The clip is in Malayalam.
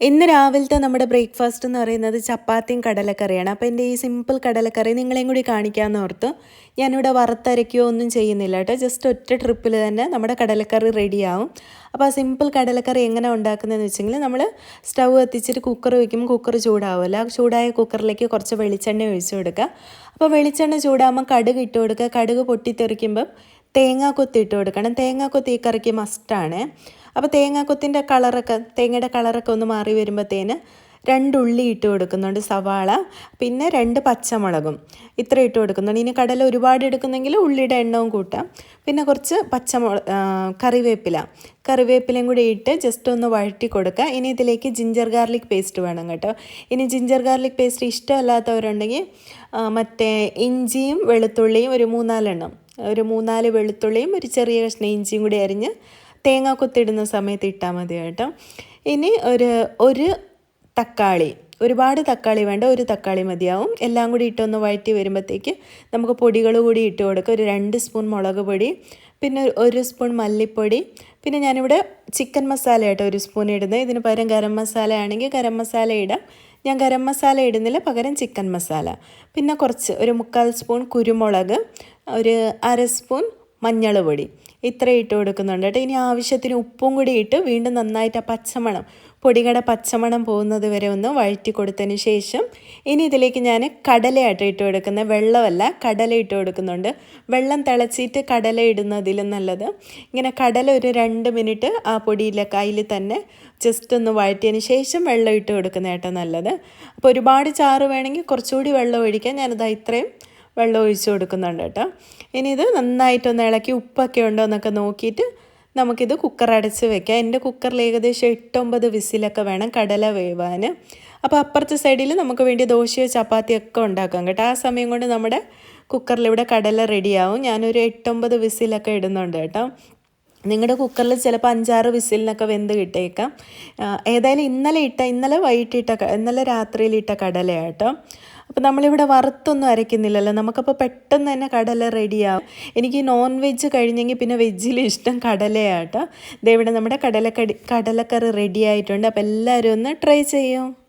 ഇന്ന് രാവിലത്തെ നമ്മുടെ ബ്രേക്ക്ഫാസ്റ്റ് എന്ന് പറയുന്നത് ചപ്പാത്തിയും കടലക്കറിയാണ്. അപ്പോൾ എന്റെ ഈ സിമ്പിൾ കടലക്കറി നിങ്ങളെയും കൂടി കാണിക്കാമെന്ന് ഓർത്ത് ഞാനിവിടെ വറുത്തരയ്ക്കുകയോ ഒന്നും ചെയ്യുന്നില്ല കേട്ടോ. ജസ്റ്റ് ഒറ്റ ട്രിപ്പിൽ തന്നെ നമ്മുടെ കടലക്കറി റെഡിയാവും അപ്പോൾ ആ സിമ്പിൾ കടലക്കറി എങ്ങനെ ഉണ്ടാക്കുന്നതെന്ന് വെച്ചെങ്കിൽ നമ്മൾ സ്റ്റവ് എത്തിച്ചിട്ട് കുക്കർ വയ്ക്കുമ്പോൾ കുക്കർ ചൂടാവുമല്ലോ. ആ ചൂടായ കുക്കറിലേക്ക് കുറച്ച് വെളിച്ചെണ്ണ ഒഴിച്ചു കൊടുക്കുക. അപ്പോൾ വെളിച്ചെണ്ണ ചൂടാകുമ്പോൾ കടുക് ഇട്ട് കൊടുക്കുക. കടുക് പൊട്ടിത്തെറിക്കുമ്പം തേങ്ങാക്കൊത്തി ഇട്ട് കൊടുക്കണം. തേങ്ങാക്കൊത്തി ഈ കറിക്ക് മസ്റ്റാണ് അപ്പോൾ തേങ്ങാക്കൊത്തിന്റെ കളറൊക്കെ തേങ്ങയുടെ കളറൊക്കെ ഒന്ന് മാറി വരുമ്പോഴത്തേന് രണ്ട് ഉള്ളി ഇട്ട് കൊടുക്കുന്നുണ്ട് സവാള പിന്നെ രണ്ട് പച്ചമുളകും. ഇത്ര ഇട്ട് കൊടുക്കുന്നുണ്ട്. ഇനി കടല ഒരുപാട് എടുക്കുന്നെങ്കിൽ ഉള്ളിയുടെ എണ്ണവും കൂട്ടാം. പിന്നെ കുറച്ച് പച്ചമുളക് കറിവേപ്പില. കറിവേപ്പിലയും കൂടി ഇട്ട് ജസ്റ്റ് ഒന്ന് വഴറ്റി കൊടുക്കുക. ഇനി ഇതിലേക്ക് ജിഞ്ചർ ഗാർലിക് പേസ്റ്റ് വേണം കേട്ടോ. ഇനി ജിഞ്ചർ ഗാർലിക് പേസ്റ്റ് ഇഷ്ടമല്ലാത്തവരുണ്ടെങ്കിൽ മറ്റേ ഇഞ്ചിയും വെളുത്തുള്ളിയും ഒരു മൂന്നാലെണ്ണം. ഒരു മൂന്നാൽ വെളുത്തുള്ളിയും ഒരു ചെറിയ കഷ്ണം ഇഞ്ചിയും കൂടി അരിഞ്ഞ് തേങ്ങ കൊത്തിടുന്ന സമയത്ത് ഇട്ടാൽ മതി കേട്ടോ. ഇനി ഒരു ഒരു തക്കാളി ഒരുപാട് തക്കാളി വേണ്ട ഒരു തക്കാളി മതിയാവും. എല്ലാം കൂടി ഇട്ടൊന്ന് വഴറ്റി വരുമ്പോഴത്തേക്ക് നമുക്ക് പൊടികൾ കൂടി ഇട്ട് കൊടുക്കുക ഒരു രണ്ട് സ്പൂൺ മുളക് പൊടി പിന്നെ ഒരു സ്പൂൺ മല്ലിപ്പൊടി പിന്നെ ഞാനിവിടെ ചിക്കൻ മസാല ആയിട്ട് ഒരു സ്പൂൺ ഇടുന്നത്. ഇതിന് പകരം ഗരം മസാല ആണെങ്കിൽ ഗരം മസാല ഇടാം. ഞാൻ ഗരം മസാല ഇടുന്നില്ല പകരം ചിക്കൻ മസാല. പിന്നെ കുറച്ച് ഒരു മുക്കാൽ സ്പൂൺ കുരുമുളക് ഒരു അര സ്പൂൺ മഞ്ഞൾ പൊടി ഇത്ര ഇട്ട് കൊടുക്കുന്നുണ്ട്. കേട്ടോ ഇനി ആവശ്യത്തിന് ഉപ്പും കൂടി ഇട്ട് വീണ്ടും നന്നായിട്ട് ആ പച്ചമണം പൊടികട പച്ചമണം പോകുന്നത് വരെ ഒന്ന് വഴറ്റി കൊടുത്തതിന് ശേഷം ഇനി ഇതിലേക്ക് ഞാൻ കടലയായിട്ട് ഇട്ട് കൊടുക്കുന്നത്. വെള്ളമല്ല കടല ഇട്ട് കൊടുക്കുന്നുണ്ട്. വെള്ളം തിളച്ചിട്ട് കടല ഇടുന്നതിലും നല്ലത്. ഇങ്ങനെ കടല ഒരു രണ്ട് മിനിറ്റ് ആ പൊടിയിലൊക്കെ അതിൽ തന്നെ ജസ്റ്റ് ഒന്ന് വഴറ്റിയതിന് ശേഷം വെള്ളം ഇട്ട് കൊടുക്കുന്നതായിട്ടാണ് നല്ലത്. അപ്പോൾ ഒരുപാട് ചാറ് വേണമെങ്കിൽ കുറച്ചുകൂടി വെള്ളം ഒഴിക്കാൻ ഞാനത് ഇത്രയും വെള്ളം ഒഴിച്ച് കൊടുക്കുന്നുണ്ട് കേട്ടോ. ഇനി ഇത് നന്നായിട്ടൊന്ന് ഇളക്കി ഉപ്പൊക്കെ ഉണ്ടോ എന്നൊക്കെ നോക്കിയിട്ട് നമുക്കിത് കുക്കർ അടച്ച് വെക്കാം. എന്റെ കുക്കറിൽ ഏകദേശം എട്ടൊമ്പത് വിസിലൊക്കെ വേണം കടല വേവാൻ. അപ്പോൾ അപ്പുറത്തെ സൈഡിൽ നമുക്ക് വേണ്ടി ദോശയോ ചപ്പാത്തിയോ ഒക്കെ ഉണ്ടാക്കാം കേട്ടോ. ആ സമയം കൊണ്ട് നമ്മുടെ കുക്കറിൽ ഇവിടെ കടല റെഡിയാവും ഞാനൊരു എട്ടൊമ്പത് വിസിലൊക്കെ ഇടുന്നുണ്ട് കേട്ടോ. നിങ്ങളുടെ കുക്കറിൽ ചിലപ്പോൾ അഞ്ചാറ് വിസിലിനൊക്കെ വെന്ത് കിട്ടേക്കാം. ഏതായാലും ഇന്നലെ ഇട്ട ഇന്നലെ വൈകിട്ടിട്ട ഇന്നലെ രാത്രിയിലിട്ട കടലയാട്ടോ. അപ്പോൾ നമ്മളിവിടെ വറുത്തൊന്നും അരയ്ക്കുന്നില്ലല്ലോ. നമുക്കപ്പോൾ പെട്ടെന്ന് തന്നെ കടല റെഡിയാവും. എനിക്ക് നോൺ വെജ് കഴിഞ്ഞെങ്കിൽ പിന്നെ വെജിൽ ഇഷ്ടം കടലയാട്ടോ. ഇതേവിടെ നമ്മുടെ കടലക്കടി കടലക്കറി റെഡി ആയിട്ടുണ്ട് അപ്പോൾ എല്ലാവരും ഒന്ന് ട്രൈ ചെയ്യും.